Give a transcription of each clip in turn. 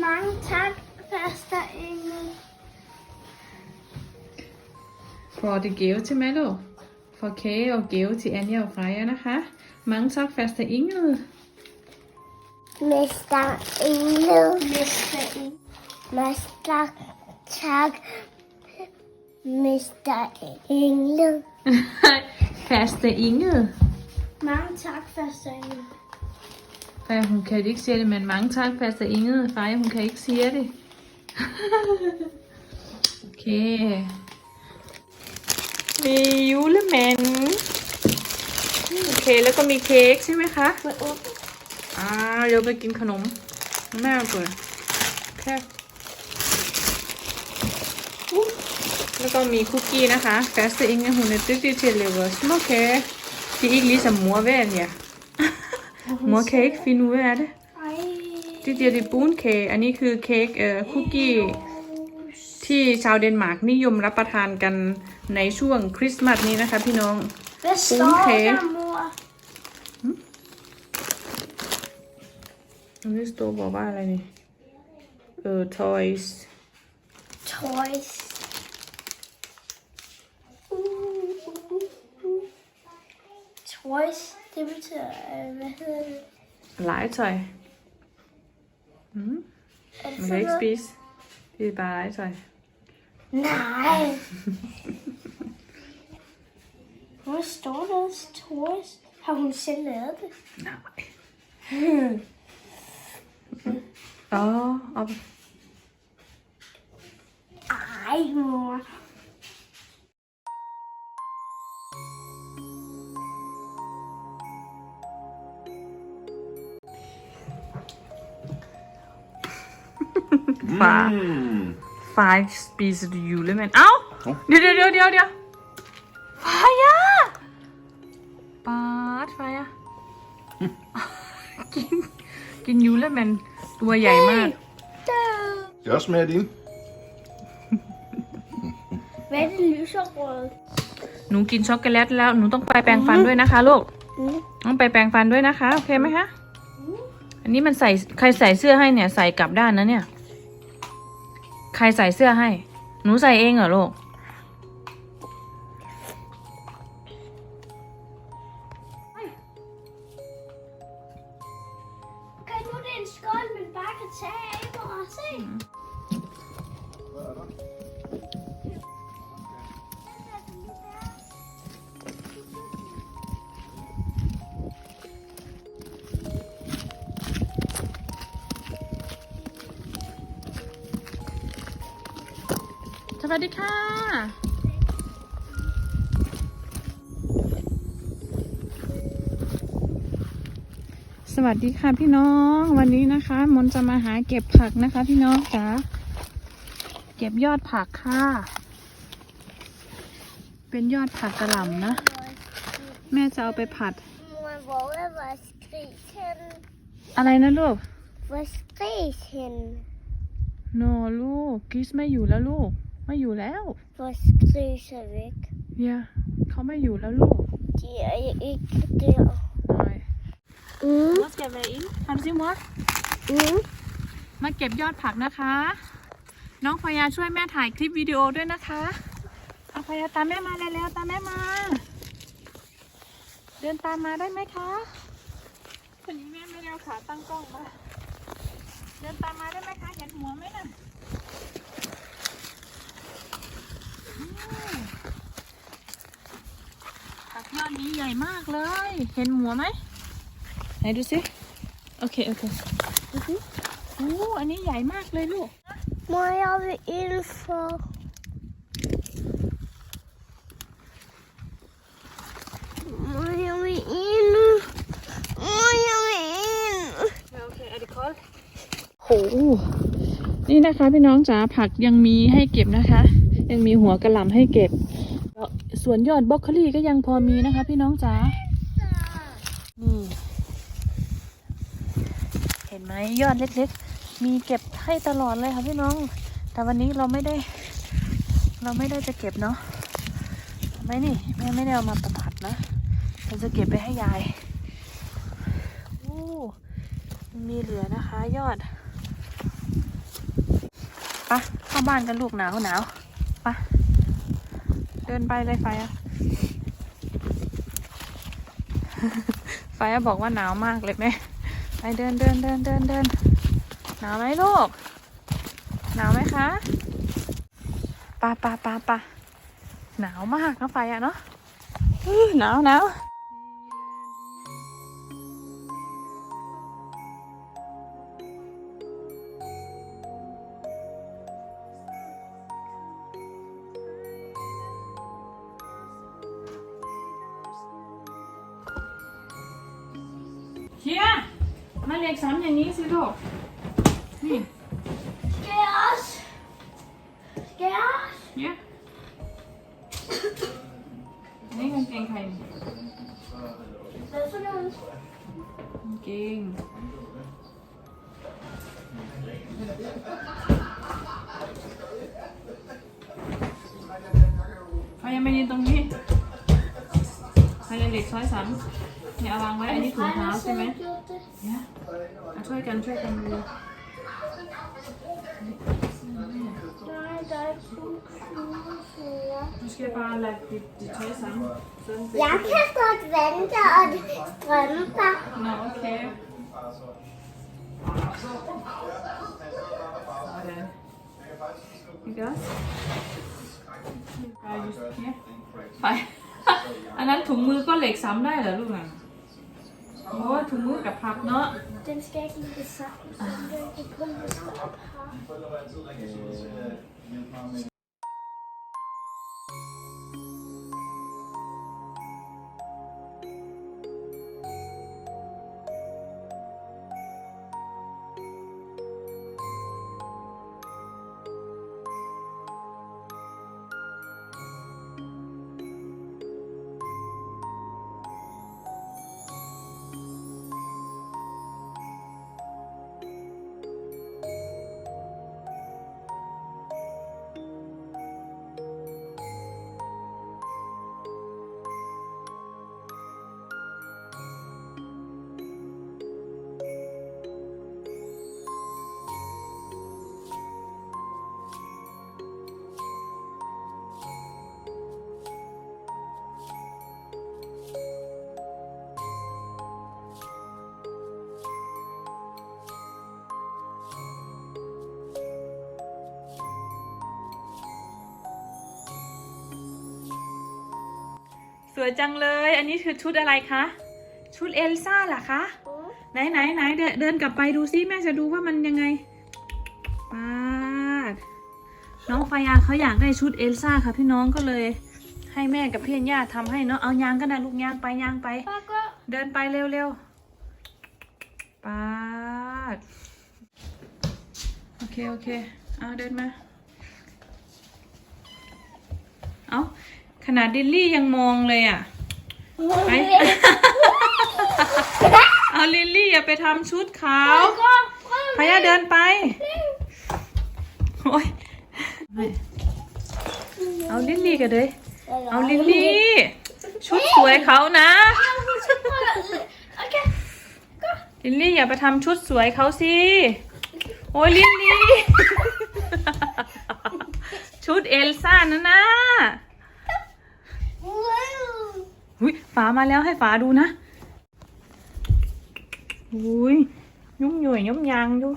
Mange tak, Faster Engel. For det gave til Malo. For kage og gave til Anja og Freja, ha? Mange tak, Faster Engel. Mester Engel. Mester Engel. Mester tak, Mester Engel. Faster Engel. Mange tak, Faster Engel. Freja, hun kan ikke sige det, men mange tak, faste Ingrid. Freja, hun kan ikke sige det. okay. มียูเลแมนโอเคแล้วก็มีเค้กใช่ไหมคะ Må jeg åbne? อ่าเดี๋ยวไปกินขนมแม่เปิดแค่แล้วก็มีคุกกี้นะคะ Faste Inge hun er dygtig til at lave små kager. Det er ikke ligesom mor hver ja. mor kan ikke finde ud af det. Ej. Det der det er bunkage อันนี้ คือเค้กเอ่อคุกกี้ที่ชาวเดนมาร์กนิยมรับประทานกันในช่วงคริสต์มาสนี้นะคะพี่น้อง Hvad står Okay. der, mor? อันนี้สโตร์บอกว่าอะไรนี่ เออ toys Toys. Toys, det betyder, øh, hvad hedder det? legetøj. Mm. Er det Man kan ikke noget? spise. Det er bare legetøj. Nej. Hvor står der også Toys? Har hun selv lavet det? Nej. Åh, oh, op. Ej, mor. Far. Far ikke spiser du julemand. Au! Hov. เดี๋ยวเดี๋ยวเดี๋ยวเดี๋ยวเดี๋ยวฟายาปาดฟายากินกิน julemand ตัวใหญ่มาก Skal jeg også smage din? Hvad er det lyserøde? หนูกินช็อกโกแลตแล้ว หนูต้องไปแปรงฟันด้วยนะคะลูก ต้องไปแปรงฟันด้วยนะคะ โอเคไหมคะ อันนี้มันใส่ใครใส่เสื้อให้เนี่ยใส่กลับด้านนะเนี่ย ใครใส่เสื้อให้ หนูใส่เองเหรอลูก วัสดีค่ะ สวัสดีค่ะพี่น้อง วันนี้นะคะ มนจะมาหาเก็บผักนะคะ พี่น้องจ๋าเก็บยอดผักค่ะ เป็นยอดผักกระหล่ำนะ แม่จะเอาไปผัด Mor, hvor er vores gris henne? อะไรนะลูก Vores gris henne? โนลูกกิสไม่อยู่แล้วลูก ไม่อยู่แล้ว Vores gris er væk. เยเขาไม่อยู่แล้วลูก De er ikke der. หน่อย Mm. มอสเก็บอะไรอินทำซิมอส Mm. มาเก็บยอดผักนะคะ น้องพยาช่วยแม่ถ่ายคลิปวิดีโอด้วยนะคะเอาพยาตามแม่มาเร็วๆตามแม่มา เดินตามมาได้ไหมคะคนนี้แม่ไม่ได้เอาขาตั้งกล้องมา เดินตามมาได้ไหมคะ เห็นหัวไหมน่ะอืมผักยอดนี้ให ญ่มากเลย เห็นหัวไหมไหนดูสิ โอเค โอเค ดูสิโอ้อันนี้ใหญ่มากเลยลูก Mor, jeg vil indenfor. Mor, jeg vil ind. Mor, jeg vil ind. โอเคอดิคอลโอ้นี่นะคะพี่น้องจ๋าผักยังมีให้เก็บนะคะ ยังมีหัวกระหล่ำให้เก็บแล้ว ส่วนยอดบรอกโคลีก็ยังพอมีนะคะพี่น้องจ๋านี่เห็นไหมยอดเล็กๆ มีเก็บให้ตลอดเลยค่ะพี่น้อง แต่วันนี้เราไม่ได้ เราไม่ได้จะเก็บเนาะไมนี่แม่ไม่ได้เอามาประผัดนะเราจะเก็บไปให้ยายโอ้มีเหลือนะคะ ยอดไปะเข้าบ้านกันลูกหนาวหนาว เดินไปเลยไฟอะไฟอะบอกว่าหนาวมากเลยแม่ไปเดินเดินเดินเดินเดินหนาวไหมลูก หนาวไหมคะปะปะปะปะหนาวมากนะไฟอะเนาะหนาวหนาว มาเลขสามอย่างนี้สิลูกนี่ Gas. Gas. เนี่ยอันนี่กางเกงใครเนี่ย Das är någon. กางเกงใครยังไม่ยืนตรงนี้ใครยังเหล็กซอยสาม เนี่ยเอาวางไว้ อันนี้ถุงเท้าใช่ไหม เนี่ยอ่ะช่วยกันช่วยกันดู Nej, det är funktionsfria. Du skal bare lade dit, dit tøj sammen. Sådan det. Jeg kan godt vente og strømper. Nå, okay. Sådan. Ikke også? Bare just her. Nej. อันนั้นถุงมือก็เหล็กซ้ำได้เหรอลูกอ่ะ โอ้ถุงมือกับพับเนาะ Den ska ikke ligge sammen. så Den kan kun stå วยจังเลย อันนี้คือชุดอะไรคะ ชุดเอลซ่าเหรอคะ ไหนไหนไหนเดินเดินกลับไปดูซิแม่จะดูว่ามันยังไงปาดน้องฟายาเขาอยากได้ชุดเอลซ่าค่ะพี่น้องก็เลย ให้แม่กับพี่อัญญาทำให้เนาะ เอายางก็ได้ลูกยางไปยางไป Pappa. เดินไปเร็วๆปาด โอเคโอเค เอาเดินมา เอา ขนาดดิลลี่ยังมองเลยอะไป เอาลิลลี่อย่าไปทำชุดขาวพายาเดินไป โอ้ยเอาลิลลี่กันเลย เอาลิลลี่ ชุดสวยเขานะ Okej. ลิลลี่อย่าไปทำชุดสวยเขาสิ โอ้ยลิลลี่ ชุดเอลซ่านะนะ หุยฝามาแล้วให้ฝาดูนะหุยยุ่มหน่วยยุ่มยางดู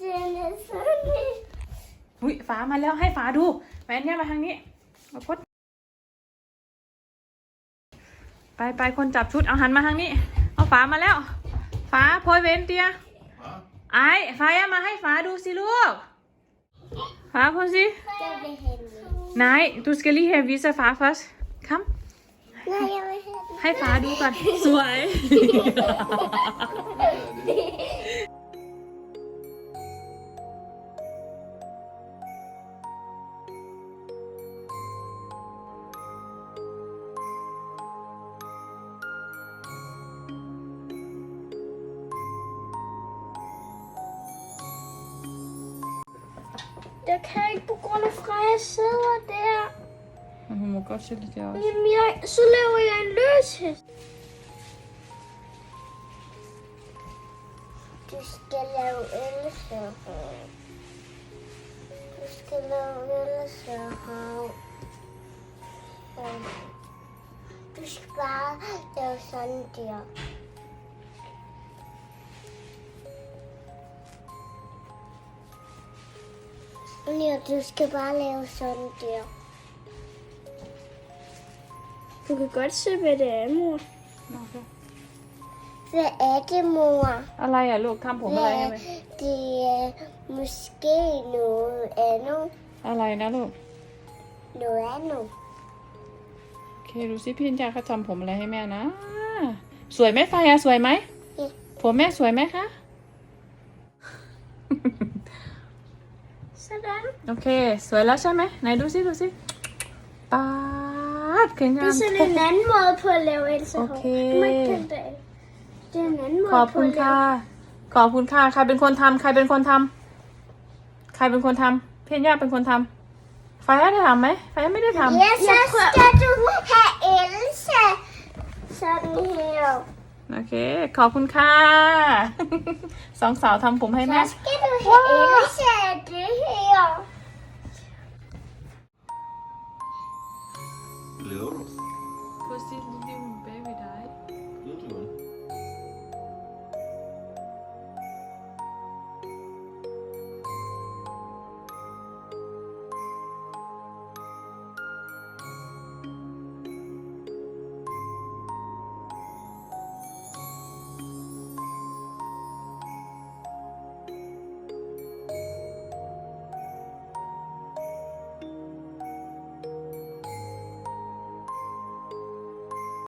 Den er sådan. หุยฝามาแล้วให้ฝาดูแมนเนี่ยมาทางนี้มาพดไปไปคนจับชุดเอาหันมาทางนี้ เอาฝามาแล้ว ฝาโพยเวนเตียไอ้ฝาอะมาให้ฝาดูสิลูก ฝาพูดสิ Den vil hænge. Nej, du skal lige have vise far først. Kom. Nej, jeg vil have den. ให้ฟ้าดูก่ Jeg kan ikke på grund af Freja sidder der. Hun må godt sætte det også. Jamen, jeg, så laver jeg en løshest. Du skal lave Elsa-hav. Du skal lave Elsa-hav. Du skal bare lave sådan der. Ja, du skal bare lave sådan der. Du kan godt se, hvad det er, mor. Hvad er det, mor? อะไรอะลูกทำผมอะไรให้ไหม Det er måske noget andet. อะไรนะลูก Noget andet. โอเคดูสิพี่นินจาเขาทำผมอะไรให้แม่นะ สวยไหมไฟอะสวยไหมอืมผมแม่สวยไหมคะ Sådan. โอเค สวยแล้วใช่ไหมไหนดูสิดูสิป๊าดเก่ง Det งา er ม sådan en anden måde på at lave Elsa hår. Okay. Du må ikke pille det af. Det er en anden ขอบ måde på คุณ at ค่ะ lave. ขอบคุณค่ะ ใครเป็นคนทำใครเป็นคนทำใครเป็นคนทำพี่นินจาเป็นคนทำไฟได้ทำไหมไฟไม่ได้ทำ Ja, så skal du have Elsa. Sådan her. โอเค ขอบคุณค่ะ สองสาวทำผมให้แม่ Så skal du have Elsa af det her. Glæder du dig? Pussy little baby die